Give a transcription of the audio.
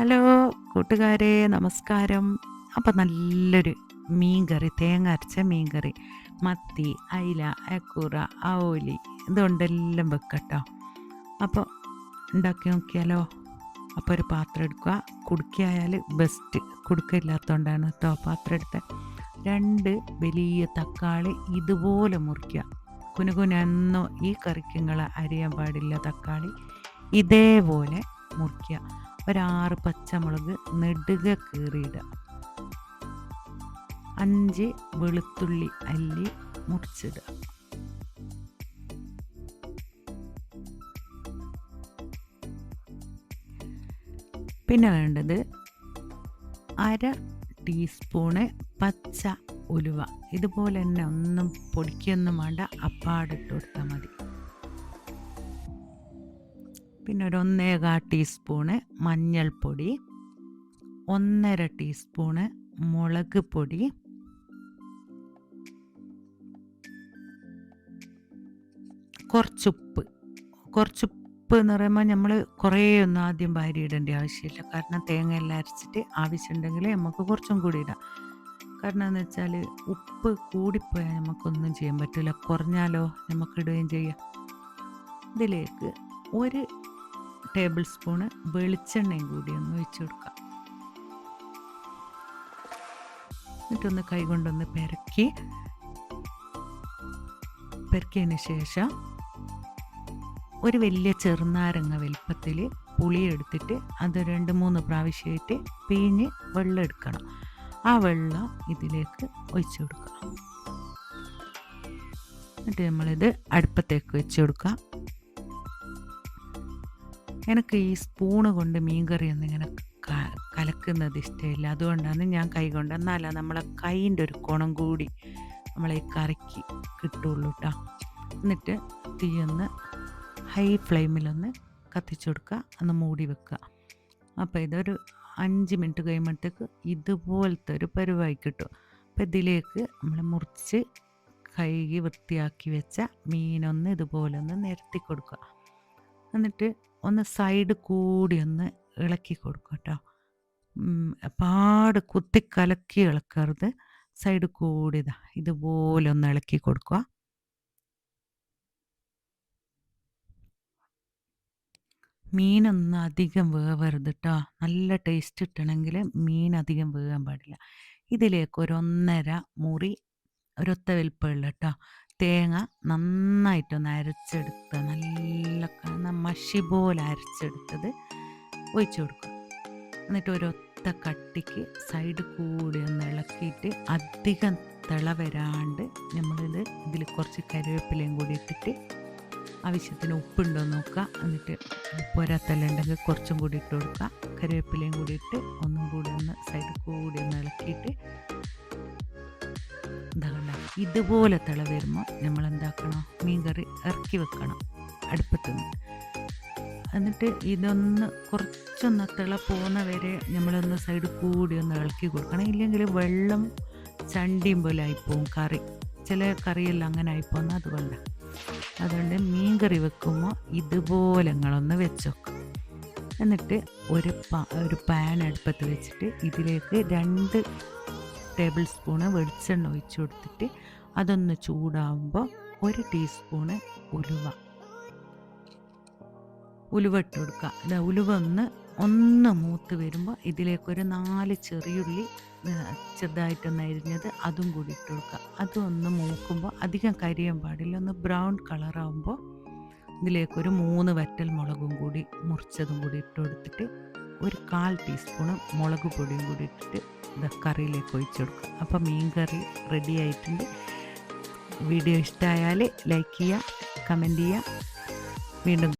Hello കൂട്ടുകാരെ നമസ്കാരം. അപ്പം നല്ലൊരു മീൻ കറി തേങ്ങ അരച്ച മീൻ കറി മത്തി അയില അക്കൂറ ആവോലി ഇതുകൊണ്ടെല്ലാം വെക്കട്ടോ. അപ്പോൾ ഉണ്ടാക്കി നോക്കിയാലോ? അപ്പോൾ ഒരു പാത്രം എടുക്കുക. കുടുക്കിയായാൽ ബെസ്റ്റ് കുടുക്കില്ലാത്തതുകൊണ്ടാണ് കേട്ടോ പാത്രം എടുത്ത്. രണ്ട് വലിയ തക്കാളി ഇതുപോലെ മുറിക്കുക. കുനുകുനെന്നോ ഈ കറിക്കുങ്ങൾ അരിയാൻ പാടില്ല തക്കാളി. ഇതേപോലെ മുറിക്കുക. ഒരാറ് പച്ചമുളക് നെടുക കീറിയിടുക. അഞ്ച് വെളുത്തുള്ളി അല്ലി മുറിച്ചിടുക. പിന്നെ വേണ്ടത് അര ടീസ്പൂണ് പച്ച ഉലുവ. ഇതുപോലെ തന്നെ ഒന്നും പൊടിക്കൊന്നും വേണ്ട. അപ്പാടിട്ട് കൊടുത്താൽ മതി. പിന്നെ ഒരു ഒന്നേകാ ടീസ്പൂണ് മഞ്ഞൾപ്പൊടി ഒന്നര ടീസ്പൂണ് മുളക് പൊടി കുറച്ചുപ്പ്. കുറച്ചുപ്പ് എന്ന് പറയുമ്പോൾ നമ്മൾ കുറേ ഒന്നും ആദ്യം ഭാര്യ ഇടേണ്ട ആവശ്യമില്ല. കാരണം തേങ്ങ എല്ലാം അരച്ചിട്ട് ആവശ്യമുണ്ടെങ്കിൽ നമുക്ക് കുറച്ചും കൂടി ഇടാം. കാരണം എന്ന് വെച്ചാൽ ഉപ്പ് കൂടിപ്പോയാൽ നമുക്കൊന്നും ചെയ്യാൻ പറ്റില്ല കുറഞ്ഞാലോ നമുക്കിടുകയും ചെയ്യാം. ഇതിലേക്ക് ഒരു ടേബിൾ സ്പൂണ് വെളിച്ചെണ്ണയും കൂടി ഒന്ന് ഒഴിച്ചു കൊടുക്കാം. എന്നിട്ടൊന്ന് കൈകൊണ്ടൊന്ന് പെരക്കി. പെരക്കിയതിന് ശേഷം ഒരു വലിയ ചെറുനാരങ്ങ വലിപ്പത്തിൽ പുളി എടുത്തിട്ട് അത് രണ്ട് മൂന്ന് പ്രാവശ്യമായിട്ട് പിഴിഞ്ഞ് വെള്ളം എടുക്കണം. ആ വെള്ളം ഇതിലേക്ക് ഒഴിച്ചു കൊടുക്കുക എന്നിട്ട് നമ്മളിത് അടുപ്പത്തേക്ക് വെച്ച് കൊടുക്കുക എനിക്ക് ഈ സ്പൂണ് കൊണ്ട് മീൻകറി ഒന്നും ഇങ്ങനെ കലക്കുന്നത് ഇഷ്ടമില്ല. അതുകൊണ്ടാണ് ഞാൻ കൈ കൊണ്ട് എന്നാല നമ്മളെ കൈന്റെ ഒരു കുണം കൂടി നമ്മളെ ഈ കറിക്ക് കിട്ടുള്ളൂ കേട്ടോ എന്നിട്ട് തീയൊന്ന് ഹൈ ഫ്ലെയിമിലൊന്ന് കത്തിച്ചു കൊടുക്കുക. ഒന്ന് മൂടി വെക്കുക. അപ്പോൾ ഇതൊരു അഞ്ച് മിനിറ്റ് കഴിയുമ്പോഴത്തേക്ക് ഇതുപോലത്തെ ഒരു പരുവായി കിട്ടും. അപ്പോൾ ഇതിലേക്ക് നമ്മൾ മുറിച്ച് കഴുകി വൃത്തിയാക്കി വെച്ച മീനൊന്ന് ഇതുപോലെ ഒന്ന് നിരത്തി കൊടുക്കുക. എന്നിട്ട് ഒന്ന് സൈഡ് കൂടി ഒന്ന് ഇളക്കി കൊടുക്കുക കേട്ടോ. പാട് കുത്തി കലക്കി ഇളക്കരുത്. സൈഡ് കൂടി ഇതാ ഇതുപോലെ ഒന്ന് ഇളക്കി കൊടുക്കുക. മീനൊന്നും അധികം വേവരുത് കേട്ടോ. നല്ല ടേസ്റ്റ് കിട്ടണമെങ്കിൽ മീൻ അധികം വേകാൻ പാടില്ല. ഇതിലേക്ക് ഒരു ഒന്നര മുറി ഒരൊത്ത വലിപ്പമുള്ള കേട്ടോ തേങ്ങ നന്നായിട്ടൊന്ന് അരച്ചെടുത്ത് നല്ല മഷി പോലെ അരച്ചെടുത്തത് ഒഴിച്ചു കൊടുക്കുക. എന്നിട്ട് ഒരൊത്ത കട്ടിക്ക് സൈഡ് കൂടി ഒന്ന് ഇളക്കിയിട്ട് അധികം തിള വരാണ്ട് നമ്മളിത് ഇതിൽ കുറച്ച് കരിവേപ്പിലയും കൂടി ഇട്ടിട്ട് ആവശ്യത്തിന് ഉപ്പുണ്ടോ നോക്കുക. എന്നിട്ട് പോരാത്തല്ലുണ്ടെങ്കിൽ കുറച്ചും കൂടി ഇട്ട് കൊടുക്കുക. കരിവേപ്പിലയും കൂടി ഇട്ട് ഒന്നും കൂടി ഒന്ന് സൈഡ് കൂടി ഒന്ന് ഇളക്കിയിട്ട് ഇതുപോലെ തിള വരുമ്പോൾ നമ്മൾ എന്താക്കണം മീൻ കറി ഇറക്കി വെക്കണം അടുപ്പത്ത് നിന്ന് എന്നിട്ട് ഇതൊന്ന് കുറച്ചൊന്ന് തിള പോകുന്ന വരെ നമ്മളൊന്ന് സൈഡ് കൂടി ഒന്ന് ഇളക്കി കൊടുക്കണം. ഇല്ലെങ്കിൽ വെള്ളം ചണ്ടിയും പോലെ ആയിപ്പോവും കറി. ചില കറിയെല്ലാം അങ്ങനെ ആയിപ്പോകുന്ന അതുകൊണ്ടാണ് അതുകൊണ്ട് മീൻ കറി വെക്കുമ്പോൾ ഇതുപോലെ നിങ്ങളൊന്ന് വെച്ചോക്കും. എന്നിട്ട് ഒരു ഒരു പാൻ അടുപ്പത്ത് വെച്ചിട്ട് ഇതിലേക്ക് രണ്ട് ടേബിൾ സ്പൂണ് വെളിച്ചെണ്ണ ഒഴിച്ചു കൊടുത്തിട്ട് അതൊന്ന് ചൂടാവുമ്പോൾ ഒരു ടീസ്പൂണ് ഉലുവ. ഉലുവ ഇട്ട് കൊടുക്കുക ഉലുവ ഒന്ന് ഒന്ന് മൂത്ത് വരുമ്പോൾ ഇതിലേക്കൊരു നാല് ചെറിയുള്ളി ചെറുതായിട്ടൊന്ന് അരിഞ്ഞത് അതും കൂടി ഇട്ട് കൊടുക്കുക അതും ഒന്ന് മൂക്കുമ്പോൾ അധികം കരിയാൻ പാടില്ല. ഒന്ന് ബ്രൗൺ കളറാകുമ്പോൾ ഇതിലേക്കൊരു മൂന്ന് വറ്റൽ മുളകും കൂടി മുറിച്ചതും കൂടി ഇട്ട് കൊടുത്തിട്ട് ഒരു കാൽ ടീസ്പൂണ് മുളക് പൊടിയും കൂടി ഇട്ടിട്ട് കറിയിലേക്ക് ഒഴിച്ചു കൊടുക്കുക അപ്പോൾ മീൻ കറി റെഡി ആയിട്ടുണ്ട്. വീഡിയോ ഇഷ്ടമായാൽ ലൈക്ക് ചെയ്യുക കമന്റ് ചെയ്യുക. വീണ്ടും